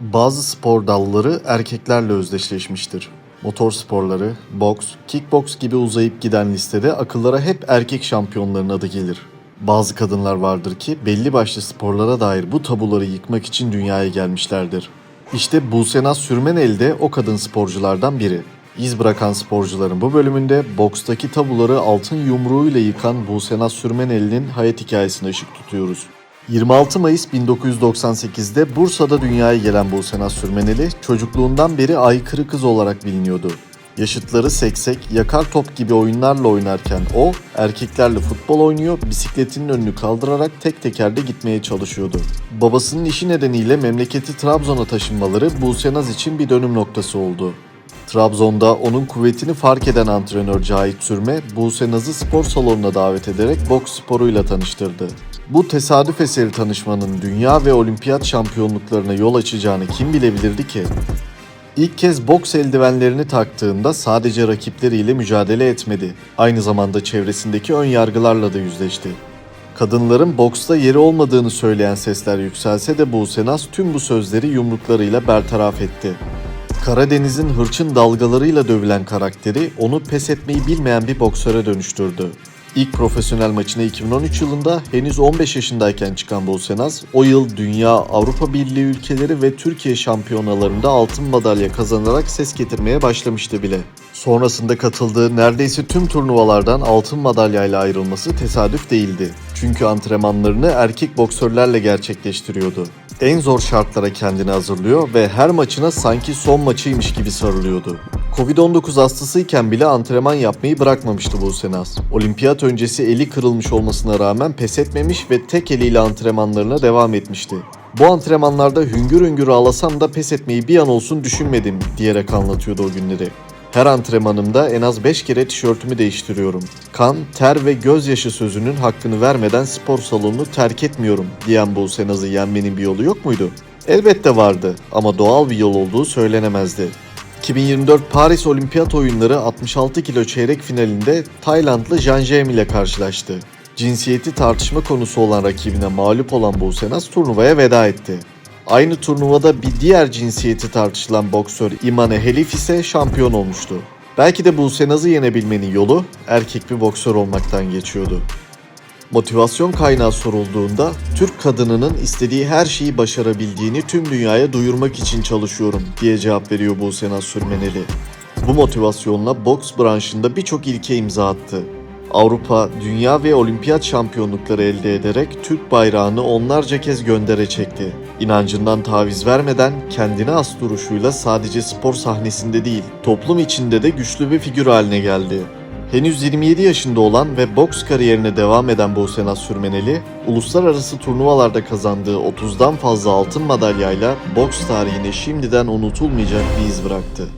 Bazı spor dalları erkeklerle özdeşleşmiştir. Motor sporları, boks, kickboks gibi uzayıp giden listede akıllara hep erkek şampiyonların adı gelir. Bazı kadınlar vardır ki belli başlı sporlara dair bu tabuları yıkmak için dünyaya gelmişlerdir. İşte Buse Naz Sürmenel de o kadın sporculardan biri. İz bırakan sporcuların bu bölümünde bokstaki tabuları altın yumruğuyla yıkan Buse Naz Sürmenel'in hayat hikayesine ışık tutuyoruz. 26 Mayıs 1998'de Bursa'da dünyaya gelen Buse Naz Sürmeneli çocukluğundan beri aykırı kız olarak biliniyordu. Yaşıtları seksek, yakar top gibi oyunlarla oynarken o erkeklerle futbol oynuyor, bisikletinin önünü kaldırarak tek tekerde gitmeye çalışıyordu. Babasının işi nedeniyle memleketi Trabzon'a taşınmaları Buse Naz için bir dönüm noktası oldu. Trabzon'da onun kuvvetini fark eden antrenör Cahit Sürme, Buse Naz'ı spor salonuna davet ederek boks sporuyla tanıştırdı. Bu tesadüf eseri tanışmanın dünya ve olimpiyat şampiyonluklarına yol açacağını kim bilebilirdi ki? İlk kez boks eldivenlerini taktığında sadece rakipleriyle mücadele etmedi. Aynı zamanda çevresindeki ön yargılarla da yüzleşti. Kadınların boksta yeri olmadığını söyleyen sesler yükselse de Buse Naz tüm bu sözleri yumruklarıyla bertaraf etti. Karadeniz'in hırçın dalgalarıyla dövülen karakteri onu pes etmeyi bilmeyen bir boksöre dönüştürdü. İlk profesyonel maçına 2013 yılında henüz 15 yaşındayken çıkan Buse Naz, o yıl Dünya, Avrupa Birliği ülkeleri ve Türkiye şampiyonalarında altın madalya kazanarak ses getirmeye başlamıştı bile. Sonrasında katıldığı neredeyse tüm turnuvalardan altın madalyayla ayrılması tesadüf değildi. Çünkü antrenmanlarını erkek boksörlerle gerçekleştiriyordu. En zor şartlara kendini hazırlıyor ve her maçına sanki son maçıymış gibi sarılıyordu. Covid-19 hastasıyken bile antrenman yapmayı bırakmamıştı Buse Naz. Olimpiyat öncesi eli kırılmış olmasına rağmen pes etmemiş ve tek eliyle antrenmanlarına devam etmişti. Bu antrenmanlarda hüngür hüngür ağlasam da pes etmeyi bir an olsun düşünmedim diyerek anlatıyordu o günleri. Her antrenmanımda en az 5 kere tişörtümü değiştiriyorum. Kan, ter ve gözyaşı sözünün hakkını vermeden spor salonunu terk etmiyorum diyen Buse Naz'ı yenmenin bir yolu yok muydu? Elbette vardı ama doğal bir yol olduğu söylenemezdi. 2024 Paris Olimpiyat Oyunları 66 kilo çeyrek finalinde Taylandlı Jan Jem ile karşılaştı. Cinsiyeti tartışma konusu olan rakibine mağlup olan Buse Naz turnuvaya veda etti. Aynı turnuvada bir diğer cinsiyeti tartışılan boksör Imane Helif ise şampiyon olmuştu. Belki de Buse Naz'ı yenebilmenin yolu erkek bir boksör olmaktan geçiyordu. Motivasyon kaynağı sorulduğunda Türk kadınının istediği her şeyi başarabildiğini tüm dünyaya duyurmak için çalışıyorum diye cevap veriyor Buse Sürmeneli. Bu motivasyonla boks branşında birçok ilke imza attı. Avrupa, dünya ve olimpiyat şampiyonlukları elde ederek Türk bayrağını onlarca kez göndere çekti. İnancından taviz vermeden kendine has duruşuyla sadece spor sahnesinde değil, toplum içinde de güçlü bir figür haline geldi. Henüz 27 yaşında olan ve boks kariyerine devam eden Buse Naz Sürmeneli, uluslararası turnuvalarda kazandığı 30'dan fazla altın madalyayla boks tarihine şimdiden unutulmayacak bir iz bıraktı.